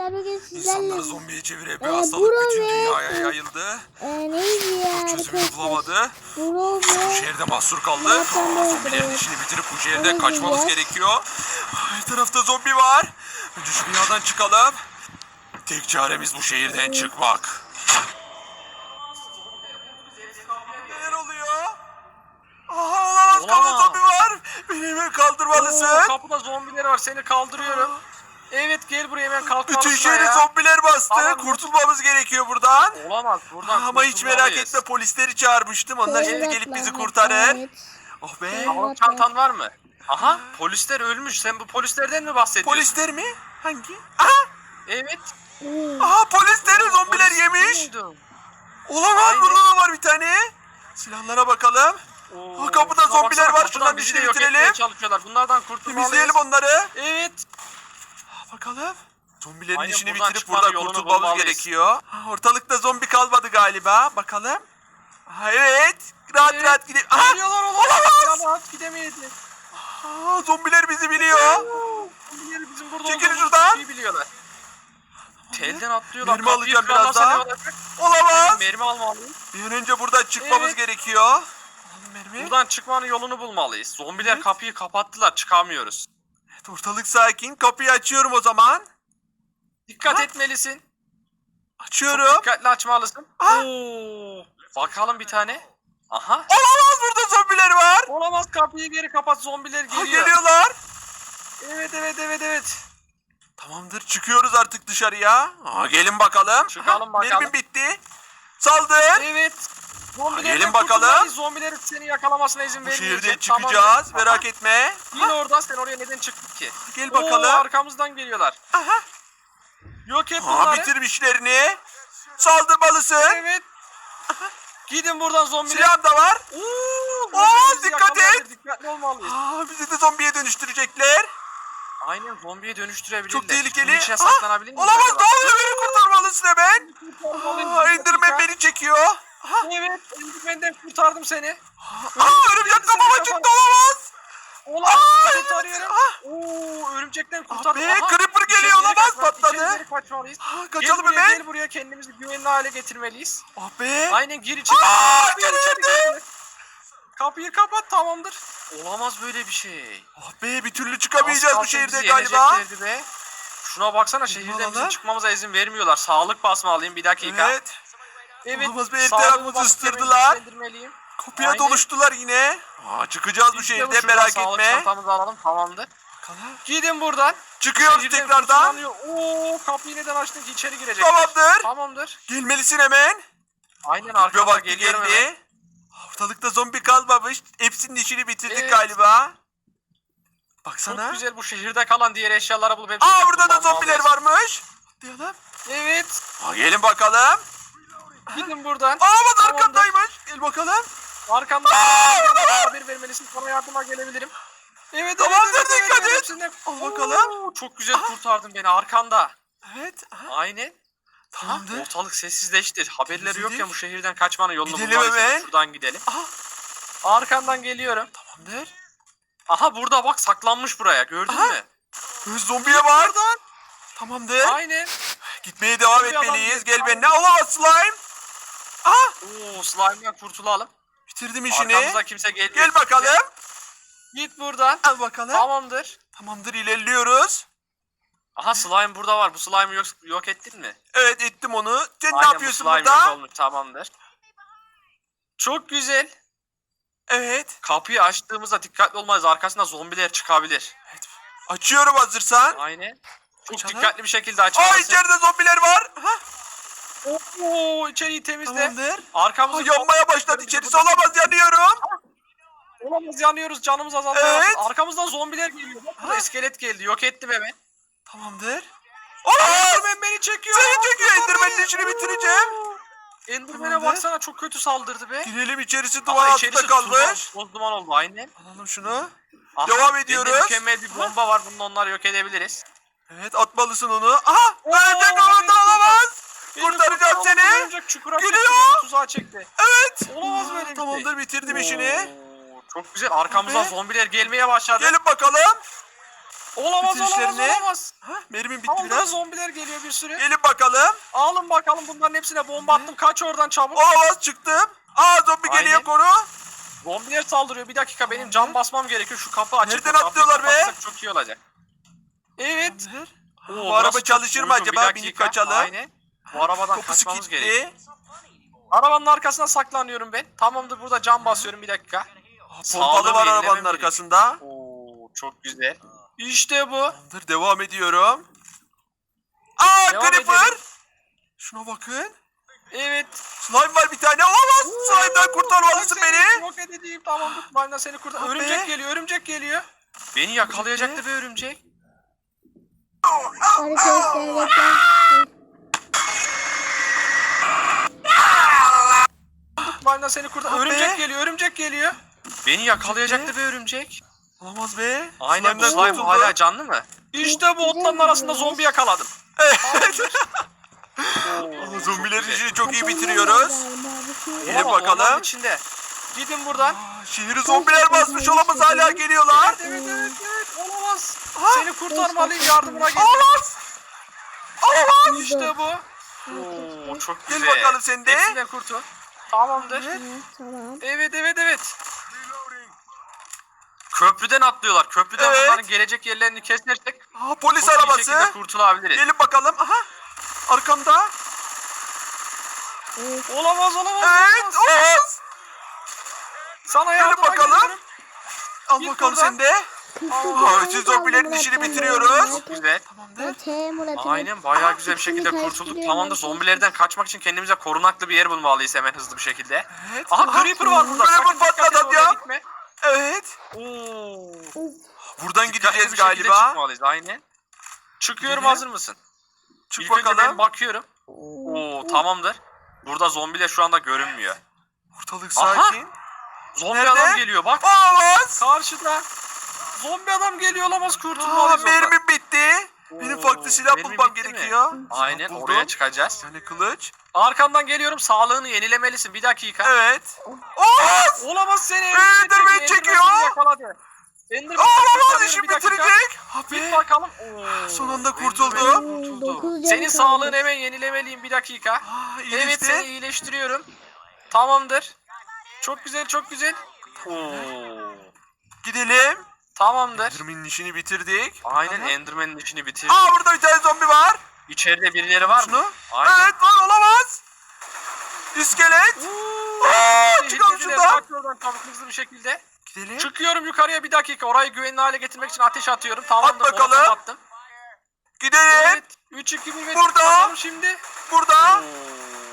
arkadaşlar bugün sizlerle İnsanları zombiye çevirip Ee, hastalık bütün ve- dünyaya yayıldı. e, neydi ya Çözümünü arkadaşlar? bulamadı. Bro Bu ve şehirde mahsur kaldı. Böyle. Zombilerin işini bitirip bu Öyle şehirden kaçmamız diyor. gerekiyor. Her tarafta zombi var. Önce şu binadan çıkalım. Tek çaremiz bu şehirden çıkmak. Neler oluyor? Aha olamaz kapıda zombi var. Beni hemen Oo, kaldırmalısın. kapıda zombiler var seni kaldırıyorum. Evet gel buraya hemen kalkmalısın Bütün şehri ya. zombiler bastı. Tamam. Kurtulmamız gerekiyor buradan. Olamaz buradan Ama hiç merak etme polisleri çağırmıştım. Onlar şimdi gelip bizi kurtarır. Oh be. Sağlık çantan var mı? Aha polisler ölmüş. Sen bu polislerden mi bahsediyorsun? Polisler mi? Hangi? Aha! Evet. Aha polisleri zombiler Polis yemiş. Olamaz Aynen. burada da var bir tane. Silahlara bakalım. Oo, Aa, kapıda şuna zombiler baksana, var, kapıdan bizi işini de yok bitirelim. etmeye çalışıyorlar. Bunlardan kurtulmalıyız. Temizleyelim onları. Evet. Bakalım. Zombilerin Aynen, işini buradan bitirip çıkmanın yolunu kurtulmamız bulmalıyız. gerekiyor. Ha, ortalıkta zombi kalmadı galiba. Bakalım. Ha, evet. Rahat Evet. rahat gidelim. Aha! Geliyorlar olamaz. Yalan gidemeydi. Aa, zombiler bizi biliyor. Zombileri bizim burada Çekil olduğumuzu şuradan. çok iyi biliyorlar. Telden atlıyorlar. Mermi kapıyı alacağım kırarlarsa birazdan. ne olacak? Olamaz. Mermi almalıyız. Bir an önce buradan çıkmamız Evet. gerekiyor. Mermi. Buradan çıkmanın yolunu bulmalıyız. Zombiler Evet. kapıyı kapattılar. Çıkamıyoruz. Evet, ortalık sakin. Kapıyı açıyorum o zaman. Dikkat Ha? etmelisin. Çok Açıyorum. dikkatli açmalısın. Ah! Oo. Bakalım bir tane. Aha. Olamaz burada zombiler var. Olamaz kapıyı geri kapat. Zombiler Ha, geliyor. geliyorlar. Evet evet evet evet. Tamamdır çıkıyoruz artık dışarıya. Aa, gelin bakalım. Çıkalım bakalım. Mermim bitti. Saldır. Evet. Zombilerden gelin bakalım. Zombilerin seni yakalamasına izin Bu vermeyeceğim. şehirden çıkacağız. Merak etme. Yine oradan sen oraya neden çıktın ki? Gel Oo, bakalım. arkamızdan geliyorlar. Aha. Yok et Ha, bunları. bitirmişlerini. Saldırmalısın. Evet. Gidin buradan zombiler. Silahım da var. Oo, Oo, bizi dikkat et. Dikkatli olmalıyız. Aa, bizi de zombiye dönüştürecekler. Aynen zombiye dönüştürebilirler. Çok tehlikeli. Bunun içine saklanabilir miyiz Olamaz acaba? oluyor beni kurtarmalısın hemen. Aa, Enderman beni çekiyor. Evet, Enderman'den kurtardım seni. Aa, örümcek kafama çıktı olamaz. Olamaz, Aa, kurtarıyorum. ah. Oo, örümcekten kurtardım. be, Aha, Creeper geliyor, olamaz, kaçmak, patladı. içeri kaçmalıyız. Aa, Gel kaçalım buraya, hemen. gel buraya kendimizi güvenli hale getirmeliyiz. Ah be. Aynen gir içeri. Aa, Kapıyı içeri girdim. Kapıyı kapat tamamdır. Olamaz böyle bir şey. Ah be bir türlü çıkamayacağız bu şehirde bizi galiba. yeneceklerdi Be. Şuna baksana şehirden bizim çıkmamıza izin vermiyorlar. Sağlık basmalıyım bir dakika. Evet. Evet. Olamaz be, her sağlığımı tarafımızı basıp hemen ısırdılar. güçlendirmeliyim. Kapıya Aynen. doluştular yine. Aa, çıkacağız bu şehirde merak sağlık etme. çantamızı alalım tamamdır. Gidin buradan. Çıkıyoruz Şehirden tekrardan. Oo kapıyı neden açtın ki içeri girecek. Tamamdır. Tamamdır. Gelmelisin hemen. Aynen arkama vakti geliyorum hemen. geldi. Ortalıkta zombi kalmamış. Hepsinin işini bitirdik Evet. galiba. Çok Baksana. güzel bu şehirde kalan diğer eşyaları bulup hepsini Aa burada da kullanmalıyız. zombiler varmış. Atlayalım. Evet. Aa, gelin bakalım. Gidin buradan. Tamamdır. arkamdaymış. Gel bakalım. Arkamda haber vermelisin. Sana yardıma gelebilirim. Evet Tamamdır, evet, evet, dikkat et. hepsinden- Al bakalım. Oo, Çok güzel kurtardın beni arkanda. Evet. Aha, Aynen. Tamamdır. Ortalık sessizleşti. Haberleri yok ya bu şehirden kaçmanın yolunu Gidelim hemen. Şuradan gidelim. Aha. Arkandan geliyorum. Tamamdır. Aha burada bak saklanmış buraya gördün Aha. mü? Göz zombiye var. Tamamdır. Aynen. Gitmeye devam adam etmeliyiz. Gel benimle. Olamaz slime. Aha. Oo slime'dan kurtulalım. Bitirdim işini. Arkamızda kimse gelmiyor. Gel bakalım. Git buradan. Al bakalım. Tamamdır. Tamamdır ilerliyoruz. Aha slime burada var. Bu slime'ı yok, yok ettin mi? Evet ettim onu. Sen ne Aynen, bu yapıyorsun slime yok burada? olmuş. Tamamdır. Çok güzel. Evet. Kapıyı açtığımızda dikkatli olmalıyız. Arkasında zombiler çıkabilir. Açıyorum hazırsan. Aynen. Çok Açalım. dikkatli bir şekilde Aa açmalısın. içeride zombiler var. Ha, Oo içeriği temizle. tamamdır. Aa, Arkamızı yanmaya başladı içerisi. Olamaz yanıyorum. Olamaz yanıyoruz canımız azalmaya Evet. Arkamızdan zombiler geliyor. Burada iskelet geldi. Yok ettim hemen. Tamamdır. Olamaz. Enderman beni çekiyor. Seni çekiyor. Enderman'in işini bitireceğim. Enderman'e Tamamdır. baksana çok kötü saldırdı be. Girelim içerisi duvar içerisi altında kalmış. Toz duman oldu aynen. Alalım şunu. Aha, Devam bende ediyoruz. mükemmel bir bomba var. Bununla onları yok edebiliriz. Evet atmalısın onu. Aha beni havada olamaz. Kurtaracağım kurtar, seni. beni tuzağa çekti. Evet. Olamaz böyle bir şey. Tamamdır bitirdim işini. Oo, Çok güzel. Arkamızdan Abi. zombiler gelmeye başladı. Gelin bakalım. Olamaz olamaz olamaz. Ha, mermim bitti Tamam biraz. zombiler geliyor bir sürü. Gelin bakalım. Alın bakalım bunların hepsine bomba attım. Kaç oradan çabuk. Olamaz çıktım. Aa zombi Aynen. geliyor koru. Zombiler saldırıyor. Bir dakika benim cam basmam gerekiyor. Şu kapı açık. Nereden kapıyı atlıyorlar be? kapatsak Çok iyi olacak. Evet. Oo, Bu araba burası çok çalışır mı uygun. Bir acaba? dakika. Binip kaçalım. Aynen. Bu arabadan Kapısı kaçmamız gerekiyor. kilitli. Arabanın arkasına saklanıyorum ben. Tamamdır burada cam basıyorum bir dakika. Pompalı var yenilemem arabanın arkasında. Oo çok güzel. İşte bu. Dur devam ediyorum. Aa Devam Creeper. edelim. Şuna bakın. Evet. Slime var bir tane. Olamaz. Slime'dan kurtarmalısın beni. Yok edeceğim tamamdır. Slime'dan seni kurtar. Ah be. Örümcek geliyor örümcek geliyor. Beni yakalayacaktı be örümcek. Arkadaşlar. Slime'dan seni kurtar. Ah be. Örümcek geliyor örümcek geliyor. Beni yakalayacaktı be örümcek. Olamaz be. Aynen Slime'dan slime kurtuldu. hala canlı mı? İşte bu otların arasında zombi yakaladım. Evet. Zombilerin işini çok iyi bitiriyoruz. Gelin bakalım. içinde. Gidin buradan. Aa, Şehri zombiler basmış olamaz hala geliyorlar. Evet evet evet olamaz. Ha? Seni kurtarmalıyım yardımına gel. Olamaz. Olamaz. İşte bu. Oo, çok Gel güzel. bakalım sen de. Hepsinden kurtul. Tamamdır. Evet, tamam. Evet evet evet. Köprüden atlıyorlar. Köprüden Evet. bunların gelecek yerlerini kesersek Aa, polis çok iyi arabası. kurtulabiliriz. Gelin bakalım. Aha. Arkamda. Evet. Olamaz olamaz. Evet. olamaz. Olamaz. Sana yardıma bakalım. geliyorum. Al Git bakalım buradan. sen de. Aa, siz zombilerin işini bitiriyoruz. Güzel. Tamamdır. Aynen bayağı güzel bir şekilde kurtulduk. Tamamdır zombilerden kaçmak için kendimize korunaklı bir yer bulmalıyız hemen hızlı bir şekilde. Evet. Aha Creeper var burada. Creeper patladı ya. Evet. Oo. Buradan gideceğiz galiba. çıkmalıyız aynen. Çıkıyorum hazır mısın? Çık İlk önce ben bakalım. bakıyorum. Oo tamamdır. Burada zombiler şu anda görünmüyor. Ortalık Aha. sakin. Zombi Nerede? adam geliyor bak. Olamaz. Karşıda. Zombi adam geliyor olamaz Aa, kurtulmalıyız ondan. mermim bitti. Benim Oo, farklı silah mermi bulmam bitti mi? gerekiyor. Aynen Silah oraya buldum. çıkacağız. Yani kılıç. Arkandan geliyorum sağlığını yenilemelisin bir dakika. Evet. Olamaz. Olamaz seni. Enderman çekiyor. seni yakaladı. Enderman Olamaz işim bir dakika. bitirecek. Git Abi. bakalım. Oo, Son anda Enderman kurtuldu. Dokuz canı Senin kaldı. sağlığını hemen yenilemeliyim bir dakika. Aa, Evet iyileşti. seni iyileştiriyorum. Tamamdır. Çok güzel çok güzel. Oo. Gidelim. Tamamdır. Enderman'in işini bitirdik. Aynen Aha. Enderman'in işini bitirdik. Aa burada bir tane zombi var. İçeride birileri var mı? Aynen. Evet var olamaz. İskelet. Aa, çıkalım şuradan. Çabuk hızlı bir şekilde. Gidelim. Çıkıyorum yukarıya bir dakika. Orayı güvenli hale getirmek için ateş atıyorum. Tamamdır. At bakalım. attım. Gidelim. Evet. 3 2 1 ve Burada. bakalım şimdi. Burada.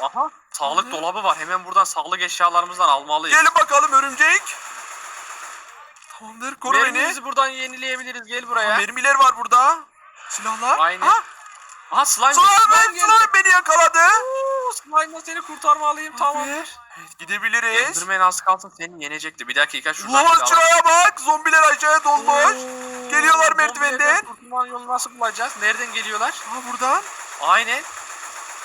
Oo, Aha. Sağlık dolabı var. Hemen buradan sağlık eşyalarımızdan almalıyız. Gelin bakalım örümcek. Tamamdır koru beni. Mermimizi buradan yenileyebiliriz. Gel buraya. Mermiler var burada. Silahlar. Aynen. Ha? Aha slime. Slime, slime slime beni yakaladı. Oo, Slime'dan seni kurtarmalıyım. Tamamdır. Evet, gidebiliriz. Enderman az kalsın seni yenecekti. Bir dakika şuradan Ulan bir alalım. bak. Zombiler aşağıya dolmuş. Oo, Geliyorlar zombilerden merdivenden. Kurtulmanın yolunu nasıl bulacağız? Nereden geliyorlar? Ha buradan. Aynen.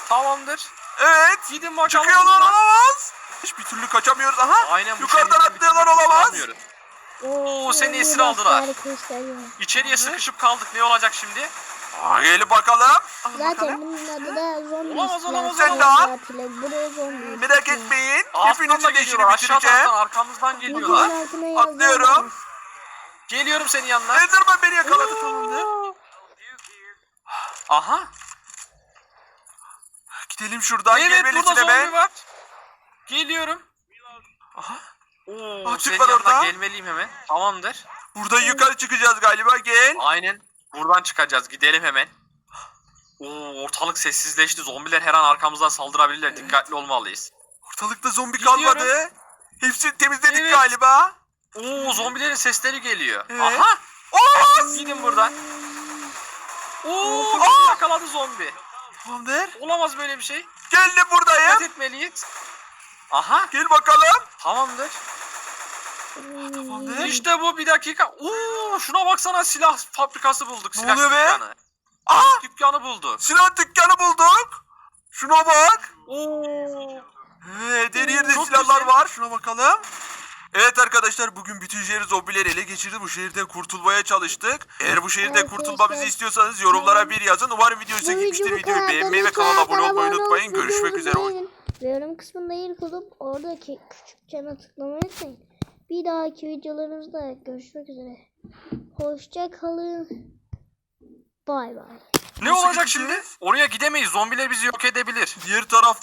Tamamdır. Evet. Gidin bakalım. Çıkıyorlar buradan. olamaz. Hiçbir türlü kaçamıyoruz. Aha. Aynen bu Yukarıdan şeritten bir atlayanlar olamaz. kurtulamıyoruz. Oo seni esir aldılar. İçeriye sıkışıp kaldık. Ne olacak şimdi? Gelin bakalım. Al Zaten bunun adı da zombi Olamaz. Buraya zombi Merak etmeyin. Hepinizin de işini bitireceğim. arkamızdan geliyorlar. Atlıyorum. Geliyorum senin yanına. Enderman beni yakaladı tamamdır. Aha. Gidelim şuradan. Evet burada zombi var. Geliyorum. Aha. Oo, Aa, senin tüp var yanına orada. gelmeliyim hemen. Tamamdır. Burada yukarı çıkacağız galiba. Gel. Aynen. Buradan çıkacağız. Gidelim hemen. Oo, ortalık sessizleşti. Zombiler her an arkamızdan saldırabilirler. Dikkatli olmalıyız. Ortalıkta zombi Gidiyorum. kalmadı. Hepsini temizledik Evet. galiba. Oo, zombilerin sesleri geliyor. Evet. Aha. Olamaz. Gidin buradan. Oo, Aa! bizi yakaladı zombi. Tamamdır. Olamaz böyle bir şey. Geldim Dikkat buradayım. etmeliyiz. Aha. Gel bakalım. Tamamdır. İşte bu bir dakika. Oo, şuna baksana silah fabrikası bulduk. Ne Silah oluyor be? dükkanı. Aa Dükkanı buldu. silah dükkanı bulduk. Şuna bak. Oo. Evet her yerde Çok silahlar güzel. var. Şuna bakalım. Evet arkadaşlar bugün bütün şehri zombiler ele geçirdi. Bu şehirden kurtulmaya çalıştık. Eğer bu şehirden Evet, kurtulmamızı istiyorsanız yorumlara bir yazın. Umarım video size Bu gitmiştir. bu Videoyu kadar. beğenmeyi ve kanala abone olmayı unutmayın. Görüşmek üzere. yorum kısmında ilk olup oradaki küçük çana tıklamayı unutmayın. Bir dahaki videolarımızda görüşmek üzere. Hoşça kalın. Bay bay. Ne olacak şimdi? Oraya gidemeyiz. Zombiler bizi yok edebilir. Diğer tarafta